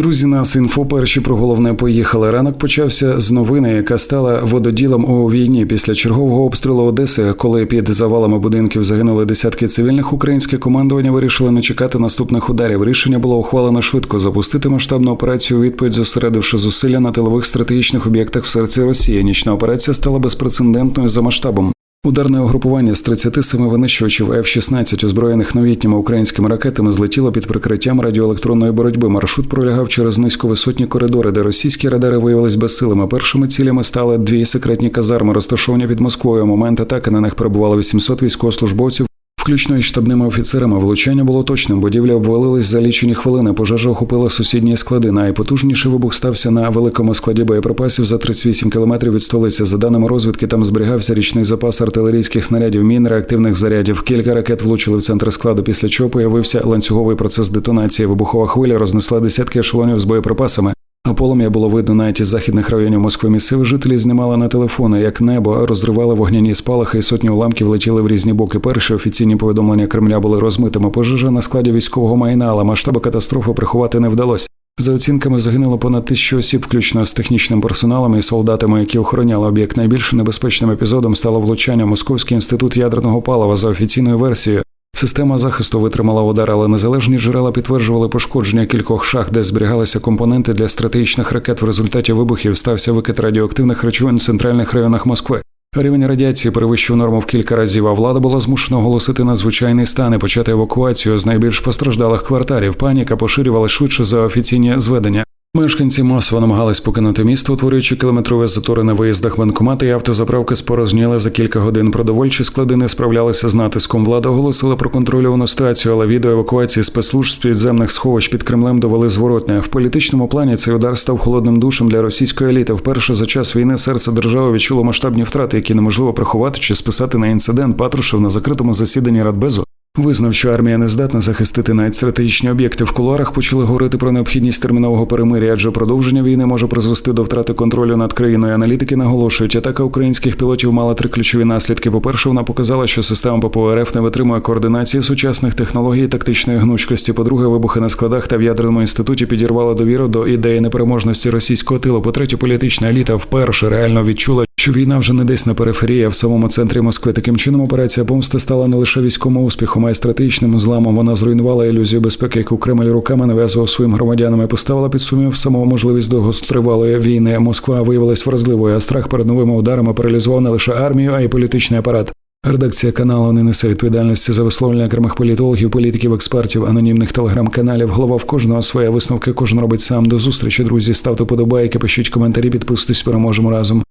Друзі, нас інфо перші про головне поїхали. Ранок почався з новини, яка стала вододілом у війні після чергового обстрілу Одеси, коли під завалами будинків загинули десятки цивільних. Українське командування вирішили не чекати наступних ударів. Рішення було ухвалено швидко запустити масштабну операцію. у Відповідь зосередивши зусилля на тилових стратегічних об'єктах в серці Росії. Нічна операція стала безпрецедентною за масштабом. Ударне угрупування з 37 винищувачів F-16, озброєних новітніми українськими ракетами, злетіло під прикриттям радіоелектронної боротьби. Маршрут пролягав через низьковисотні коридори, де російські радари виявились безсилими. Першими цілями стали дві секретні казарми, розташовані під Москвою. У момент атаки на них перебувало 800 військовослужбовців. Включно із штабними офіцерами влучання було точним. Будівля обвалилась за лічені хвилини. Пожежа охопила сусідні склади. Найпотужніший вибух стався на великому складі боєприпасів за 38 кілометрів від столиці. За даними розвідки, там зберігався річний запас артилерійських снарядів, мін, реактивних зарядів. Кілька ракет влучили в центр складу. Після чого появився ланцюговий процес детонації. Вибухова хвиля рознесла десятки ешелонів з боєприпасами. Полум'я було видно навіть із західних районів Москви. Місцеві жителі знімали на телефони, як небо розривали вогняні спалахи, і сотні уламків летіли в різні боки. Перші офіційні повідомлення Кремля були розмитими. Пожежа на складі військового майна, але масштаби катастрофи приховати не вдалося. За оцінками загинуло понад тисячу осіб, включно з технічним персоналом і солдатами, які охороняли об'єкт. Найбільш небезпечним епізодом стало влучання Московський інститут ядерного палива за офіційною версією. Система захисту витримала удар, але незалежні джерела підтверджували пошкодження кількох шах, де зберігалися компоненти для стратегічних ракет. В результаті вибухів стався викид радіоактивних речовин в центральних районах Москви. Рівень радіації перевищив норму в кілька разів, а влада була змушена оголосити надзвичайний стан і почати евакуацію з найбільш постраждалих кварталів. Паніка поширювала швидше за офіційні зведення. Мешканці масово намагались покинути місто, утворюючи кілометрові затори на виїздах банкомати і автозаправки спорожніли за кілька годин. Продовольчі склади не справлялися з натиском. Влада оголосила про контрольовану ситуацію, але відео евакуації спецслужб з підземних сховищ під Кремлем довели зворотне. В політичному плані цей удар став холодним душем для російської еліти. Вперше за час війни серце держави відчуло масштабні втрати, які неможливо приховати чи списати на інцидент. Патрушев на закритому засіданні Радбезу Визнав, що армія не здатна захистити навіть стратегічні об'єкти в кулуарах, почали говорити про необхідність термінового перемиря, адже продовження війни може призвести до втрати контролю над країною. Аналітики наголошують, атака українських пілотів мала три ключові наслідки. По перше, вона показала, що система ППО РФ не витримує координації сучасних технологій і тактичної гнучкості. По-друге, вибухи на складах та в ядерному інституті підірвали довіру до ідеї непереможності російського тилу. По третє, політична еліта вперше реально відчула, що війна вже не десь на периферії, а в самому центрі Москви. Таким чином, операція помсти стала не лише військовим успіхом, а й стратегічним зламом. Вона зруйнувала ілюзію безпеки, яку Кремль руками нав'язував своїм громадянам і поставила під сумнів саму можливість довгостривалої війни. Москва виявилась вразливою, а страх перед новими ударами паралізував не лише армію, а й політичний апарат. Редакція каналу не несе відповідальності за висловлення окремих політологів, політиків, експертів, анонімних телеграм-каналів. Голова в кожного своє висновки. Кожен робить сам. До зустрічі, друзі. Ставте подобайки, пишіть коментарі, підписуйтесь, переможемо разом.